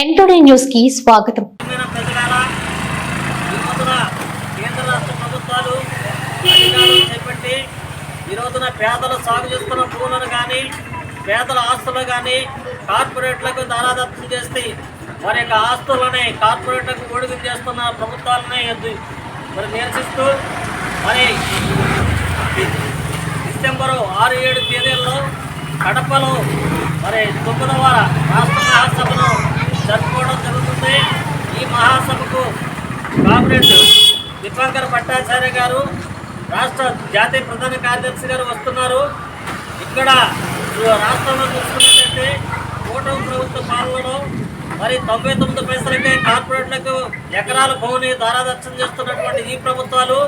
న్యూస్కి స్వాగతం. తెలంగాణ కేంద్ర రాష్ట్ర ప్రభుత్వాలు చేపట్టి ఈ రోజున పేదలు సాగు చేసుకున్న భూములను కానీ పేదల ఆస్తులు కానీ కార్పొరేట్లకు దారాదత్తం చేసి వారి యొక్క ఆస్తులని కార్పొరేట్లకు ఒడుగు చేస్తున్న ప్రభుత్వాలని మరి నిరసిస్తూ మరి డిసెంబరు ఆరు ఏడు తేదీల్లో కడపలో మరి తొమ్మిదవ రాష్ట్ర మహాసభను జరుపుకోవడం జరుగుతుంది. ఈ మహాసభకు కామ్రేడ్ దీపాంకర్ భట్టాచార్య గారు రాష్ట్ర జాతీయ ప్రధాన కార్యదర్శి గారు వస్తున్నారు. ఇక్కడ రాష్ట్రంలో చూసుకున్నట్లయితే కూటమి ప్రభుత్వ పాలనలో మరి తొంభై తొమ్మిది పైసలకే కార్పొరేట్లకు ఎకరాల భూమిని దారాదర్శనం చేస్తున్నటువంటి ఈ ప్రభుత్వాలు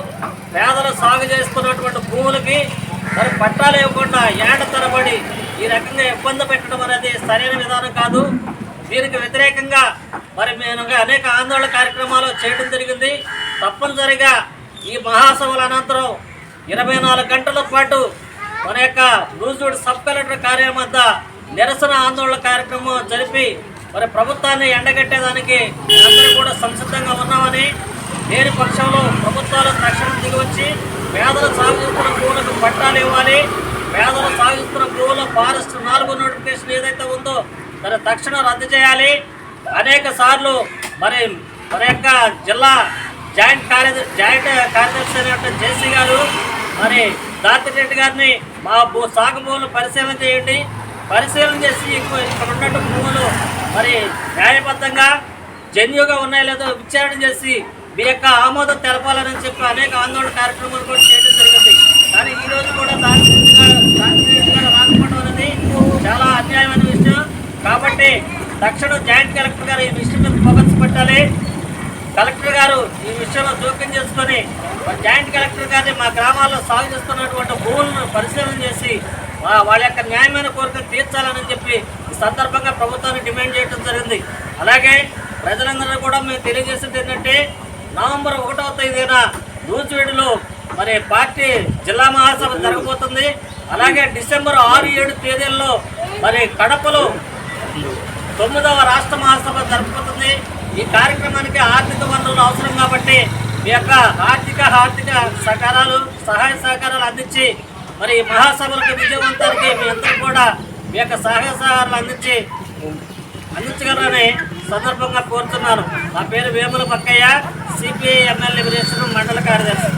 పేదలు సాగు చేస్తున్నటువంటి భూములకి మరి పట్టాలు ఇవ్వకుండా ఏట తరబడి ఈ రకంగా ఇబ్బంది పెట్టడం అనేది సరైన విధానం కాదు. దీనికి వ్యతిరేకంగా మరి మేము అనేక ఆందోళన కార్యక్రమాలు చేయడం జరిగింది. తప్పనిసరిగా ఈ మహాసభల అనంతరం ఇరవై నాలుగు గంటల పాటు మన యొక్క లూజుడ్ సబ్ కలెక్టర్ కార్యాలయం వద్ద నిరసన ఆందోళన కార్యక్రమం జరిపి మరి ప్రభుత్వాన్ని ఎండగట్టేదానికి అందరూ కూడా సంసిద్ధంగా ఉన్నామని లేని పక్షంలో ప్రభుత్వాలు తక్షణం దిగివచ్చి పేదలు సాగుతున్న భూములకు పట్టాలు ఇవ్వాలి. పేదలు సాగుతున్న భూముల ఫారెస్ట్ నాలుగు నోటిఫికేషన్ ఏదైతే ఉందో దాన్ని తక్షణం రద్దు చేయాలి. అనేక సార్లు మరి మన యొక్క జిల్లా జాయింట్ కార్యదర్శి జాయింట్ కార్యదర్శి అయినటువంటి జేసీ గారు మరి దాతిరెడ్డి గారిని మా భూ సాగు భూములు పరిశీలన చేయండి. పరిశీలన చేసి ఇక్కడ ఉన్నట్టు భూములు మరి న్యాయబద్ధంగా జన్యుగా ఉన్నాయో లేదో విచారణ చేసి మీ యొక్క ఆమోదం తెలపాలని చెప్పి అనేక ఆందోళన కార్యక్రమాలు కూడా చేయడం జరిగింది కానీ ఈ రోజు కూడా దాతిరెడ్డి గారు దాతిరెడ్డి గారు రాకపోవడం అనేది చాలా అన్యాయమైన విషయం కాబట్టి తక్షణం జాయింట్ కలెక్టర్ గారు ఈ విషయం మీద ఫోకస్ పెట్టాలి. కలెక్టర్ గారు ఈ విషయంలో జోక్యం చేసుకొని జాయింట్ కలెక్టర్ గారిని మా గ్రామాల్లో సాగు చేస్తున్నటువంటి భూములను పరిశీలన చేసి వాళ్ళ యొక్క న్యాయమైన కోరికలు తీర్చాలని చెప్పి ఈ సందర్భంగా ప్రభుత్వాన్ని డిమాండ్ చేయడం జరిగింది. అలాగే ప్రజలందరూ కూడా మేము తెలియజేసింది ఏంటంటే నవంబర్ ఒకటవ తేదీన నూజివేడులో మరి పార్టీ జిల్లా మహాసభ జరగబోతుంది. అలాగే డిసెంబర్ ఆరు ఏడు తేదీల్లో మరి కడపలో తొమ్మిదవ రాష్ట్ర మహాసభ జరుపుకుంటుంది. ఈ కార్యక్రమానికి ఆర్థిక వనరులు అవసరం కాబట్టి మీ యొక్క ఆర్థిక ఆర్థిక సహకారాలు సహాయ సహకారాలు అందించి మరి ఈ మహాసభలకు విజయవంతానికి మీ అందరూ కూడా మీ యొక్క సహాయ సహకారాలు అందించి అందించగలరని సందర్భంగా కోరుతున్నాను. నా పేరు వేముల పక్కయ్య సిపిఐ ఎమ్మెల్యే మండల కార్యదర్శి.